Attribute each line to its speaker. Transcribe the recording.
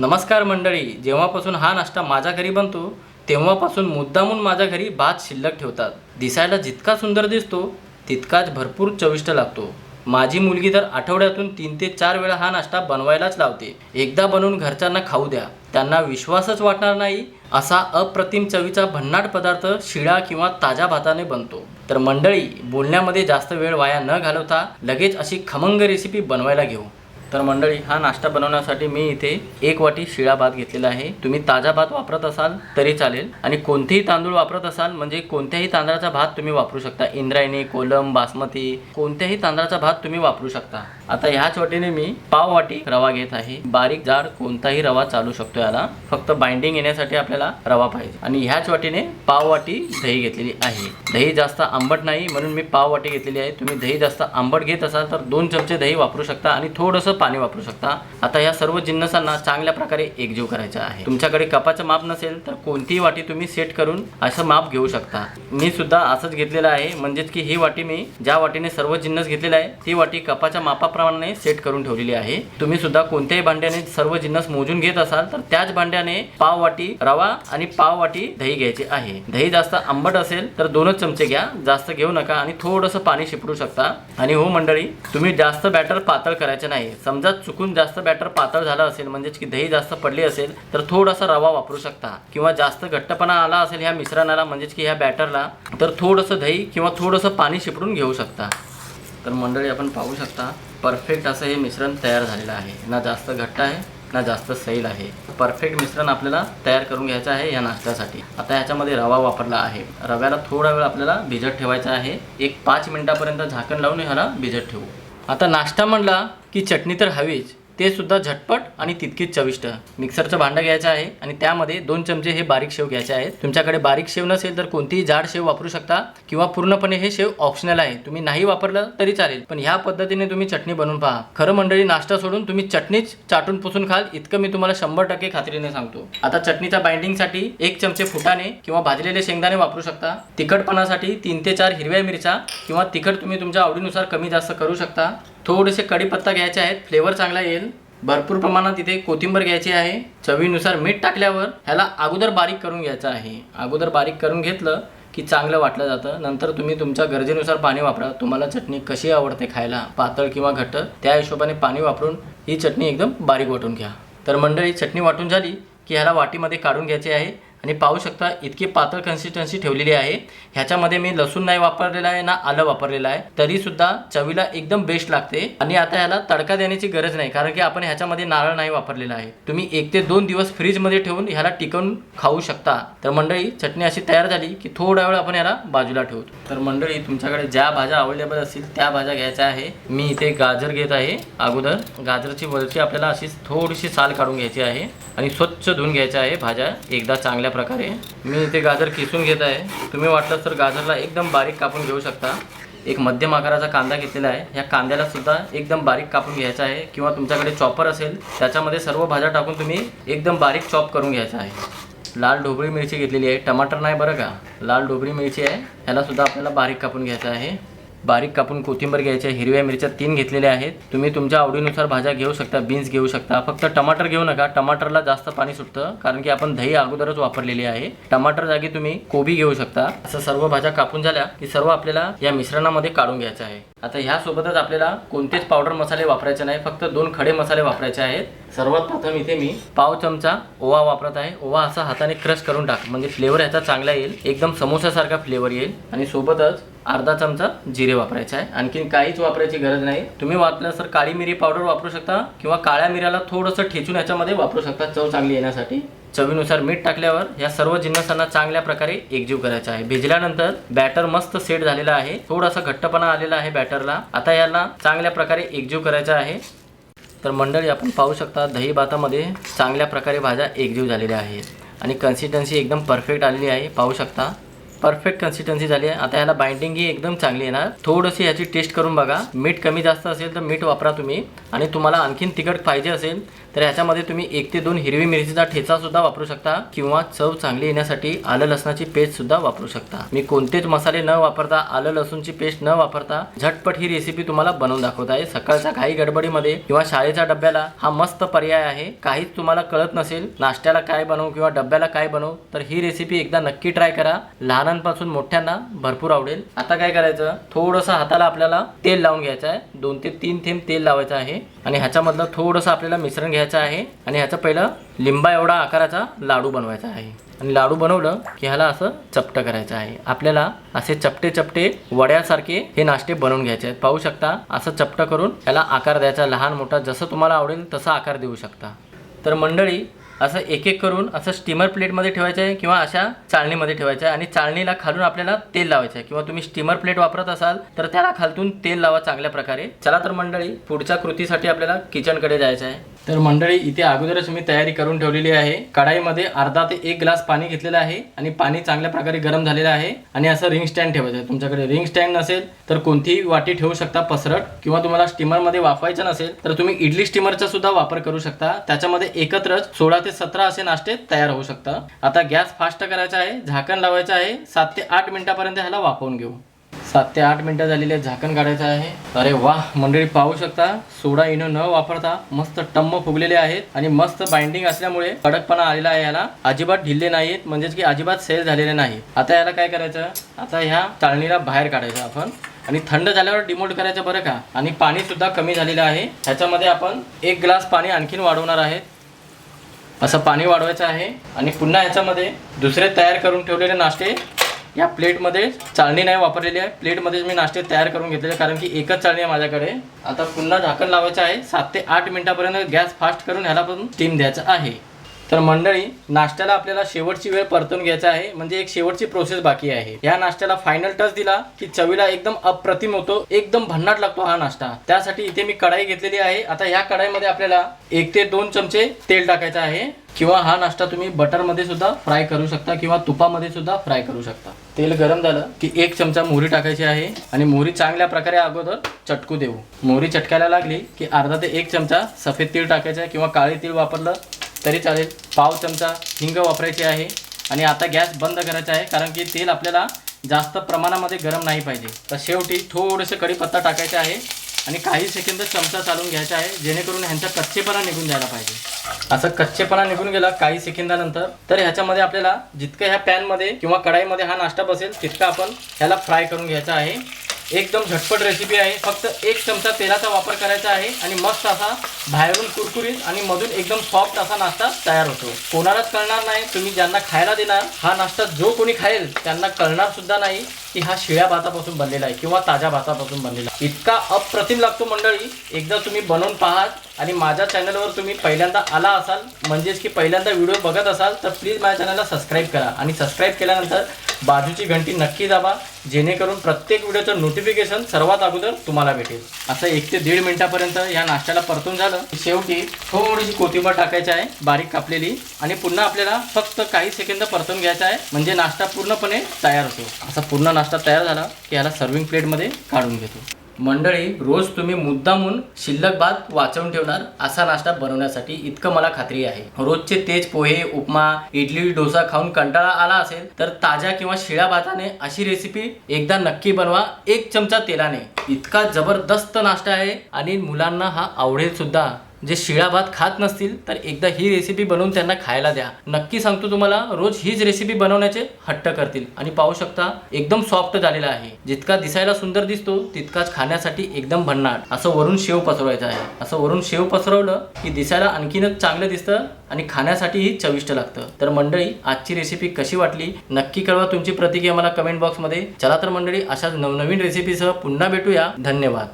Speaker 1: नमस्कार मंडळी जेव्हापासून हा नाश्ता माझ्या घरी बनतो तेव्हापासून मुद्दामून माझ्या घरी भात शिल्लक ठेवतात. दिसायला जितका सुंदर दिसतो तितकाच भरपूर चविष्ट लागतो. माझी मुलगी तर आठवड्यातून तीन ते चार वेळा हा नाश्ता बनवायलाच लावते. एकदा बनवून घरच्यांना खाऊ द्या. त्यांना विश्वासच वाटणार नाही असा अप्रतिम चवीचा भन्नाट पदार्थ शिळा किंवा ताज्या भाताने बनतो. तर मंडळी बोलण्यामध्ये जास्त वेळ वाया न घालवता लगेच अशी खमंग रेसिपी बनवायला घेऊ. तर मंडळी हा नाश्ता बनवण्यासाठी मी इथे एक वाटी शिळा भात घेतलेला आहे. तुम्ही ताजा भात वापरत असाल तरी चालेल. आणि कोणतेही तांदूळ वापरत असाल म्हणजे कोणत्याही तांदळाचा भात तुम्ही वापरू शकता. इंद्रायणी कोलम बासमती कोणत्याही तांदळाचा भात तुम्ही वापरू शकता. आता ह्याच वाटीने मी पाव वाटी रवा घेत आहे. बारीक जाड कोणताही रवा चालू शकतो याला. फक्त बाइंडिंग येण्यासाठी आपल्याला रवा पाहिजे. आणि ह्याच वाटीने पाव वाटी दही घेतलेली आहे. दही जास्त आंबट नाही म्हणून मी पाव वाटी घेतलेली आहे. तुम्ही दही जास्त आंबट घेत असाल तर दोन चमचे दही वापरू शकता आणि थोडंसं पाणी वापरू शकता. आता या सर्व जिन्नसांना चांगल्या प्रकारे एकजीव करायचा आहे. तुमच्याकडे कपाचं माप नसेल तर कोणतीही वाटी तुम्ही सेट करून असं माप घेऊ शकता. मी सुद्धा असंच घेतलेलं आहे. म्हणजेच की ही वाटी मी ज्या वाटीने सर्व जिन्नस घेतलेला आहे ती वाटी कपाच्या मापाप्रमाणे सेट करून ठेवलेली आहे. तुम्ही सुद्धा कोणत्याही भांड्याने सर्व जिन्नस मोजून घेत असाल तर त्याच भांड्याने पाव वाटी रवा आणि पाव वाटी दही घ्यायची आहे. दही जास्त आंबट असेल तर दोनच चमचे घ्या. जास्त घेऊ नका आणि थोडंसं पाणी शिपडू शकता. आणि हो मंडळी तुम्ही जास्त बॅटर पातळ करायचे नाही. समजा चुकून जास्त बॅटर पातळ झालं असेल म्हणजेच की दही जास्त पडली असेल तर थोडासा रवा वापरू शकता. किंवा जास्त घट्टपणा आला असेल ह्या मिश्रणाला म्हणजेच की ह्या बॅटरला तर थोडंसं दही किंवा थोडंसं पाणी शिपडून घेऊ शकता. तर मंडळी आपण पाहू शकता परफेक्ट असं हे मिश्रण तयार झालेलं आहे. ना जास्त घट्ट आहे ना जास्त सैल आहे. परफेक्ट मिश्रण आपल्याला तयार करून घ्यायचं आहे या नाश्त्यासाठी. आता ह्याच्यामध्ये रवा वापरला आहे. रव्याला थोडा वेळ आपल्याला भिजत ठेवायचा आहे. एक पाच मिनिटापर्यंत झाकण लावून ह्याला भिजत ठेवू. आता नाश्ता म्हणला की चटणी तर हवीच. ते सुद्धा झटपट आणि तितकीच चविष्ट. मिक्सरचं भांडं घ्यायचं आहे आणि त्यामध्ये दोन चमचे हे बारीक शेव घ्यायचे आहेत. तुमच्याकडे बारीक शेव नसेल तर कोणतीही जाड शेव वापरू शकता किंवा पूर्णपणे हे शेव ऑप्शनल आहे. तुम्ही नाही वापरलं तरी चालेल. पण ह्या पद्धतीने तुम्ही चटणी बनवून पहा. खरं मंडळी नाश्ता सोडून तुम्ही चटणीच चाटून पुसून खाल इतकं मी तुम्हाला शंभर टक्के खात्रीने सांगतो. आता चटणीच्या बाइंडिंगसाठी एक चमचे फुटाणे किंवा भाजलेले शेंगदाणे वापरू शकता. तिखटपणासाठी तीन ते चार हिरव्या मिरच्या किंवा तिखट तुम्ही तुमच्या आवडीनुसार कमी जास्त करू शकता. थोडेसे कढीपत्ता घ्यायचे आहेत. फ्लेवर चांगला येईल. भरपूर प्रमाणात इथे कोथिंबीर घ्यायची आहे. चवीनुसार मीठ टाकल्यावर ह्याला अगोदर बारीक करून घ्यायचं आहे. अगोदर बारीक करून घेतलं की चांगलं वाटलं जातं. नंतर तुम्ही तुमच्या गरजेनुसार पाणी वापरा. तुम्हाला चटणी कशी आवडते खायला पातळ किंवा घट्ट त्या हिशोबाने पाणी वापरून ही चटणी एकदम बारीक वाटून घ्या. तर मंडळी चटणी वाटून झाली की ह्याला वाटीमध्ये काढून घ्यायची आहे. आणि पाहू शकता इतकी पातळ कन्सिस्टन्सी ठेवलेली आहे. ह्याच्यामध्ये मी लसूण नाही वापरलेला आहे ना आलं वापरलेलं आहे. तरी सुद्धा चवीला एकदम बेस्ट लागते. आणि आता ह्याला तडका देण्याची गरज नाही कारण की आपण ह्याच्यामध्ये नारळ नाही वापरलेला आहे. तुम्ही एक ते दोन दिवस फ्रीजमध्ये ठेवून ह्याला टिकवून खाऊ शकता. तर मंडळी चटणी अशी तयार झाली की थोडा वेळ आपण ह्याला बाजूला ठेवतो तर मंडळी तुमच्याकडे ज्या भाज्या अवेलेबल असतील त्या भाज्या घ्यायच्या आहे. मी इथे गाजर घेत आहे. अगोदर गाजरची वरची आपल्याला अशी थोडीशी साल काढून घ्यायची आहे. आणि स्वच्छ धुवून घ्यायच्या आहे भाज्या. एकदा चांगल्या प्रकारे मी इथे गाजर किसून घेत आहे. तुम्ही वाटलं तर गाजरला एकदम बारीक कापून घेऊ शकता. एक मध्यम आकाराचा कांदा घेतलेला आहे. ह्या कांद्याला सुद्धा एकदम बारीक कापून घ्यायचा आहे किंवा तुमच्याकडे चॉपर असेल त्याच्यामध्ये सर्व भाज्या टाकून तुम्ही एकदम बारीक चॉप करून घ्यायचा आहे. लाल ढोबळी मिरची घेतलेली आहे. टमाटर नाही बरं का? लाल ढोबळी मिरची आहे. ह्याला सुद्धा आपल्याला बारीक कापून घ्यायचं आहे. बारीक कापून कोथिंबीर घ्यायच्या हिरव्या मिरच्या तीन घेतलेल्या आहेत. तुम्ही तुमच्या आवडीनुसार भाज्या घेऊ शकता बीन्स घेऊ शकता. फक्त टमाटर घेऊ नका टमाटरला जास्त पाणी सुटतं कारण की आपण दही अगोदरच वापरलेली आहे. टमाटर जागी तुम्ही कोबी घेऊ शकता. असं सर्व भाज्या कापून झाल्या की सर्व आपल्याला या मिश्रणामध्ये काढून घ्यायचं आहे. आता ह्यासोबतच आपल्याला कोणतेच पावडर मसाले वापरायचे नाही फक्त दोन खडे मसाले वापरायचे आहेत. सर्वात प्रथम इथे मी पाव चमचा ओवा वापरत आहे. ओवा असा हाताने क्रश करून टाक. म्हणजे फ्लेवर ह्याचा चांगला येईल. एकदम समोसासारखा फ्लेवर येईल. आणि सोबतच अर्धा चमचा जिरे वापरायचे आहे. आणखीन काहीच वापरायची गरज नाही. तुम्ही वापल्यास तर काळी मिरी पावडर वापरू शकता किंवा काळ्या मिऱ्याला थोडंसं ठेचून याच्यामध्ये वापरू शकता. चव चांगली येण्यासाठी. चवीनुसार मीठ टाकल्यावर या सर्व जिन्नसांना चांगल्या प्रकारे एकजीव करायचा आहे. भिजल्यानंतर बॅटर मस्त सेट झालेला आहे. थोडासा घट्टपणा आलेला आहे बॅटरला आता याला चांगल्या प्रकारे एकजीव करायचा आहे. तर मंडळी आपण पाहू शकता दही भातामध्ये चांगल्या प्रकारे भाज्या एकजीव झालेल्या आहेत आणि कन्सिस्टन्सी एकदम परफेक्ट आलेली आहे. पाहू शकता. परफेक्ट कन्सिस्टन्सी झाली आहे. आता ह्याला बाइंडिंग ही एकदम चांगली येणार. थोडीशी ह्याची टेस्ट करून बघा. मीठ कमी जास्त असेल तर मीठ वापरा तुम्ही. आणि तुम्हाला आणखीन तिखट पाहिजे असेल तर ह्याच्यामध्ये तुम्ही एक ते दोन हिरवी मिरचीचा ठेचा सुद्धा वापरू शकता किंवा चव चांगली येण्यासाठी आलं लसणाची पेस्ट सुद्धा वापरू शकता. मी कोणतेच मसाले न वापरता आलं लसूणची पेस्ट न वापरता झटपट ही रेसिपी तुम्हाला बनवून दाखवत आहे. सकाळच्या घाई गडबडीमध्ये किंवा शाळेच्या डब्याला हा मस्त पर्याय आहे. काहीच तुम्हाला कळत नसेल नाश्त्याला काय बनवू किंवा डब्याला काय बनवू तर ही रेसिपी एकदा नक्की ट्राय करा. लहानांपासून मोठ्यांना भरपूर आवडेल. आता काय करायचं? थोडंसं हाताला आपल्याला तेल लावून घ्यायचं आहे. दोन ते तीन थेंब तेल लावायचं आहे. आणि ह्याच्यामधलं थोडंसं आपल्याला मिश्रण घ्यायचं आहे आणि ह्याचं पहिलं लिंबा एवढा आकाराचा लाडू बनवायचा आहे. आणि लाडू बनवलं की ह्याला असं चपटं करायचं आहे. आपल्याला असे चपटे चपटे वड्यासारखे हे नाश्ते बनवून घ्यायचे आहेत. पाहू शकता असं चपटं करून याला आकार द्यायचा लहान मोठा जसं तुम्हाला आवडेल तसा आकार देऊ शकता. तर मंडळी असं एक एक करून असं स्टीमर प्लेटमध्ये ठेवायचं आहे किंवा अशा चाळणीमध्ये ठेवायचं आहे. आणि चाळणीला खालून आपल्याला तेल लावायचं आहे. किंवा तुम्ही स्टीमर प्लेट वापरत असाल तर त्याला खालतून तेल लावा चांगल्या प्रकारे. चला तर मंडळी पुढच्या कृतीसाठी आपल्याला किचनकडे जायचं आहे. तर मंडळी इथे अगोदरच मी तयारी करून ठेवलेली आहे. कढाईमध्ये अर्धा ते एक ग्लास पाणी घेतलेलं आहे आणि पाणी चांगल्या प्रकारे गरम झालेलं आहे आणि असं रिंग स्टँड ठेवायचं आहे. तुमच्याकडे रिंग स्टँड नसेल तर कोणतीही वाटी ठेवू शकता पसरट. किंवा तुम्हाला स्टीमरमध्ये वाफवायचं नसेल तर तुम्ही इडली स्टीमरचा सुद्धा वापर करू शकता. त्याच्यामध्ये एकत्रच सोळा ते सतरा असे नाश्ते तयार होऊ शकतात. आता गॅस फास्ट करायचा आहे झाकण लावायचं आहे. सात ते आठ मिनिटापर्यंत ह्याला वाफवून घेऊ. सात ते आठ मिनटं झालेले झाकण काढायचं आहे. अरे वा मंडळी पाहू शकता सोडा इनो न वापरता मस्त टम्म फुगलेले आहेत आणि मस्त बाइंडिंग असल्यामुळे कडकपणा आलेला आहे याला. अजिबात ढिल्ले नाहीत म्हणजेच की अजिबात सेल झालेले नाही आता याला काय करायचं? आता ह्या चाळणीला बाहेर काढायचं आपण. आणि थंड झाल्यावर डिमोट करायचं बरं का? आणि पाणी सुद्धा कमी झालेलं आहे. ह्याच्यामध्ये आपण एक ग्लास पाणी आणखीन वाढवणार आहेत. असं पाणी वाढवायचं आहे. आणि पुन्हा ह्याच्यामध्ये दुसरे तयार करून ठेवलेले नाश्ते या प्लेटमध्ये चाळणी नाही वापरलेली आहे. प्लेटमध्येच मी नाश्ते तयार करून घेतलेले कारण की एकच चाळणी आहे माझ्याकडे. आता पुन्हा झाकण लावायचं आहे. सात ते आठ मिनिटापर्यंत गॅस फास्ट करून ह्याला पण स्टीम द्यायचं आहे. तर मंडळी नाश्त्याला आपल्याला शेवटची वेळ परतून घ्यायचा आहे. म्हणजे एक शेवटची प्रोसेस बाकी आहे. या नाश्त्याला फायनल टच दिला की चवीला एकदम अप्रतिम होतो. एकदम भन्नाट लागतो हा नाश्ता. त्यासाठी इथे मी कढाई घेतलेली आहे. आता ह्या कढाईमध्ये आपल्याला एक ते दोन चमचे तेल टाकायचं आहे. किंवा हा नाश्ता तुम्ही बटरमध्ये सुद्धा फ्राय करू शकता किंवा तुपामध्ये सुद्धा फ्राय करू शकता. तेल गरम झालं की एक चमचा मोहरी टाकायची आहे. आणि मोहरी चांगल्या प्रकारे अगोदर चटकू देऊ. मोहरी चटकायला लागली की अर्धा ते एक चमचा सफेद तीळ टाकायचं आहे किंवा काळे तीळ वापरलं तरी चालेल. पाव चमचा हिंग वापरायची आहे आणि आता गॅस बंद करायचा आहे कारण की तेल आपल्याला जास्त प्रमाणामध्ये गरम नाही पाहिजे. तर शेवटी थोडंसं कढीपत्ता टाकायचा आहे आणि काही सेकंद चमचा चालून घ्यायचा आहे जेणेकरून ह्यांचा कच्चेपणा निघून जायला पाहिजे. असं कच्चेपणा निघून गेला काही सेकंदानंतर तर ह्याच्यामध्ये आपल्याला जितकं ह्या पॅनमध्ये किंवा कढाईमध्ये हा नाश्ता बसेल तितका आपण ह्याला फ्राय करून घ्यायचा आहे. एकदम झटपट रेसिपी आहे. फक्त एक चमचा तेलाचा वापर करायचा आहे आणि मस्त असा बाहेरून कुरकुरीत आणि मधून एकदम सॉफ्ट असा नाश्ता तयार होतो. कोणालाच कळणार नाही तुम्ही ज्यांना खायला देणार हा नाश्ता जो कोणी खाईल त्यांना कळणार सुद्धा नाही की हा शिळ्या भातापासून बनलेला आहे किंवा ताज्या भातापासून बनलेला आहे. इतका अप्रतिम लागतो मंडळी. एकदा तुम्ही बनवून पाहात आणि माझ्या चॅनलवर तुम्ही पहिल्यांदा आला असाल म्हणजेच की पहिल्यांदा व्हिडिओ बघत असाल तर प्लीज माझ्या चॅनलला सबस्क्राईब करा. आणि सबस्क्राईब केल्यानंतर बाजूची घंटी नक्की दाबा जेणेकरून प्रत्येक व्हिडिओचं नोटिफिकेशन सर्वात अगोदर तुम्हाला भेटेल. असं एक ते दीड मिनिटापर्यंत या नाश्त्याला परतून झालं. शेवटी थोडीशी कोथिंबीर टाकायची आहे बारीक कापलेली. आणि पुन्हा आपल्याला फक्त काही सेकंद परतून घ्यायचा आहे म्हणजे नाश्ता पूर्णपणे तयार होतो. असा पूर्ण नाश्ता तयार झाला की याला सर्विंग प्लेटमध्ये काढून घेतो. मंडळी रोज तुम्ही मुद्दामून शिल्लक भात वाचवून ठेवणार असा नाश्ता बनवण्यासाठी इतकं मला खात्री आहे. रोजचे तेज पोहे उपमा इडली डोसा खाऊन कंटाळा आला असेल तर ताज्या किंवा शिळ्या भाताने अशी रेसिपी एकदा नक्की बनवा एक चमचा तेलाने. इतका जबरदस्त नाश्ता आहे आणि मुलांना हा आवडेल सुद्धा. जे शिळा भात खात नसतील तर एकदा ही रेसिपी बनवून त्यांना खायला द्या. नक्की सांगतो तुम्हाला रोज हीच रेसिपी बनवण्याचे हट्ट करतील. आणि पाहू शकता एकदम सॉफ्ट झालेला आहे. जितका दिसायला सुंदर दिसतो तितकाच खाण्यासाठी एकदम भन्नाट. असं वरून शेव पसरवायचं आहे. असं वरून शेव पसरवलं की दिसायला आणखीनच चांगलं दिसतं आणि खाण्यासाठीही चविष्ट लागतं. तर मंडळी आजची रेसिपी कशी वाटली? नक्की कळवा तुमची प्रतिक्रिया मला कमेंट बॉक्समध्ये चला तर मंडळी अशाच नवनवीन रेसिपीसह पुन्हा भेटूया. धन्यवाद.